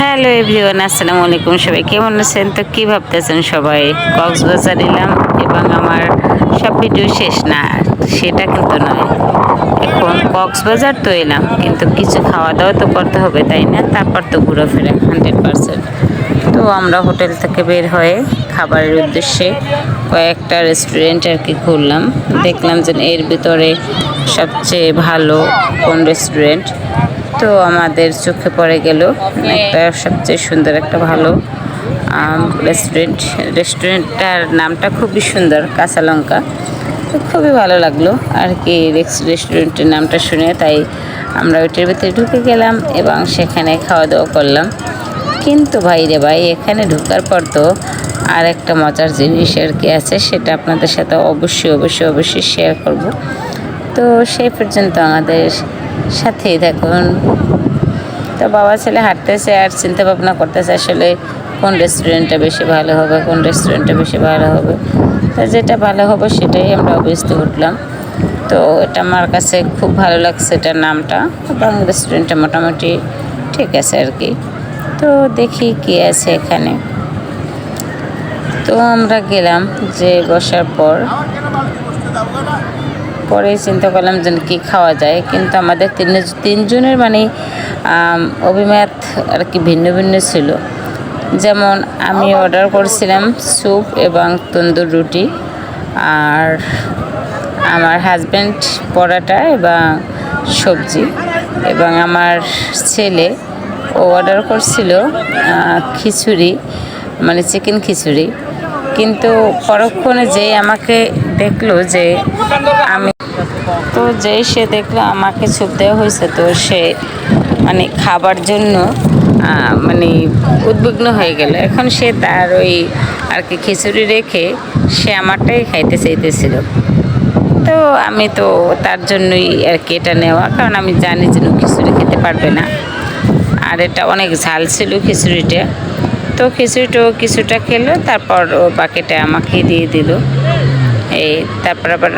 Hello everyone, আসসালামু আলাইকুম। সবাই কেমন আছেন? তো কী ভাবতেছেন সবাই? কক্সবাজার এলাম এবং আমার সব ভিডিও শেষ না, সেটা কিন্তু নয়। এখন কক্সবাজার তো এলাম, কিন্তু কিছু খাওয়া দাওয়া তো করতে হবে, তাই না? তারপর তো ঘোরাফেরা, হান্ড্রেড পারসেন্ট। তো আমরা হোটেল থেকে বের হয়ে খাবারের উদ্দেশ্যে কয়েকটা রেস্টুরেন্ট আর কি ঘুরলাম। দেখলাম যে এর ভিতরে সবচেয়ে ভালো কোন রেস্টুরেন্ট? তো আমাদের চোখে পড়ে গেল। একটা সবচেয়ে সুন্দর একটা ভালো রেস্টুরেন্ট রেস্টুরেন্টটার নামটা খুবই সুন্দর কাঁচা লঙ্কা। তো খুবই ভালো লাগল আর কি রেস্টুরেন্টের নামটা শুনে। তাই আমরা ওইটার ভিতরে ঢুকে গেলাম এবং সেখানে খাওয়া দাওয়া করলাম। কিন্তু ভাই রে ভাই এখানে ঢুকার পর তো আর একটা মজার জিনিস আর কি আছে সেটা আপনাদের সাথে অবশ্যই অবশ্যই অবশ্যই শেয়ার করব। তো সেই পর্যন্ত আমাদের সাথেই থাকুন। তো বাবা ছেলে হাঁটতেছে আর চিন্তা ভাবনা করতেছে আসলে কোন রেস্টুরেন্টটা বেশি ভালো হবে, কোন রেস্টুরেন্টটা বেশি ভালো হবে। তো যেটা ভালো হবে সেটাই আমরা অভ্যস্ত উঠলাম। তো এটা আমার কাছে খুব ভালো লাগছে এটার নামটা এবং রেস্টুরেন্টটা মোটামুটি ঠিক আছে আর কি। তো দেখি কি আছে এখানে। তো আমরা গেলাম যে বসার পর পরে চিন্তা করলাম যে কী খাওয়া যায়। কিন্তু আমাদের তিন তিনজনের মানে অভিমত আর কি ভিন্ন ভিন্ন ছিল। যেমন আমি অর্ডার করছিলাম স্যুপ এবং তন্দুর রুটি আর আমার হাজব্যান্ড পরাটা এবং সবজি এবং আমার ছেলে ও অর্ডার করছিল খিচুড়ি মানে চিকেন খিচুড়ি। কিন্তু পরক্ষণে যেই আমাকে দেখল যে আমি তো যেই সে দেখল আমাকে ছুপ দেওয়া হয়েছে, তো সে মানে খাবার জন্য মানে উদ্বিগ্ন হয়ে গেল। এখন সে তার ওই আর কি খিচুড়ি রেখে সে আমারটাই খাইতে চাইতেছিল। তো আমি তো তার জন্যই আর কি এটা নেওয়া, কারণ আমি জানি যে ও খিচুড়ি খেতে পারবে না। আর এটা অনেক ঝাল ছিল খিচুড়িটা। তো খিচুড়িটাও কিছুটা খেলো, তারপর ও বাকিটা আমাকে দিয়ে দিল। এই, তারপর আবার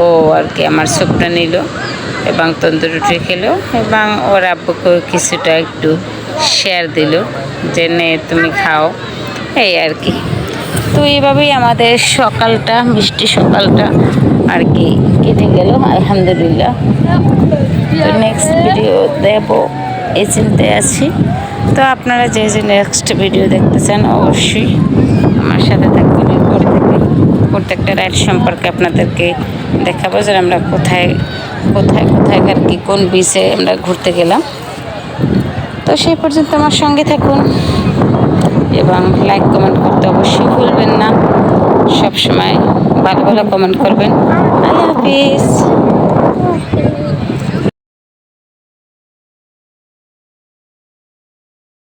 ও আর কি আমার স্যুপটা নিল এবং তন্দুর রুটি খেলো এবং ওর আব্বুকে কিছুটা একটু শেয়ার দিল যে, নে, তুমি খাও। এই আর কি। তো এইভাবেই আমাদের সকালটা, মিষ্টি সকালটা আর কি কেটে গেল, আলহামদুলিল্লাহ। তো নেক্সট ভিডিও দেব, এই চিন্তায় আছি। তো আপনারা যে যে নেক্সট ভিডিও দেখতে চান, অবশ্যই আমার সাথে থাকবেন। প্রত্যেকটা রাইড সম্পর্কে আপনাদেরকে দেখাবো যে আমরা কোথায় কোথায় কোথায় আর কি, কোন বিচে আমরা ঘুরতে গেলাম। তো সেই পর্যন্ত আমার সঙ্গে থাকুন এবং লাইক কমেন্ট করতে অবশ্যই ভুলবেন না। সবসময় ভালো ভালো কমেন্ট করবেন। আল্লাহ হাফিজ।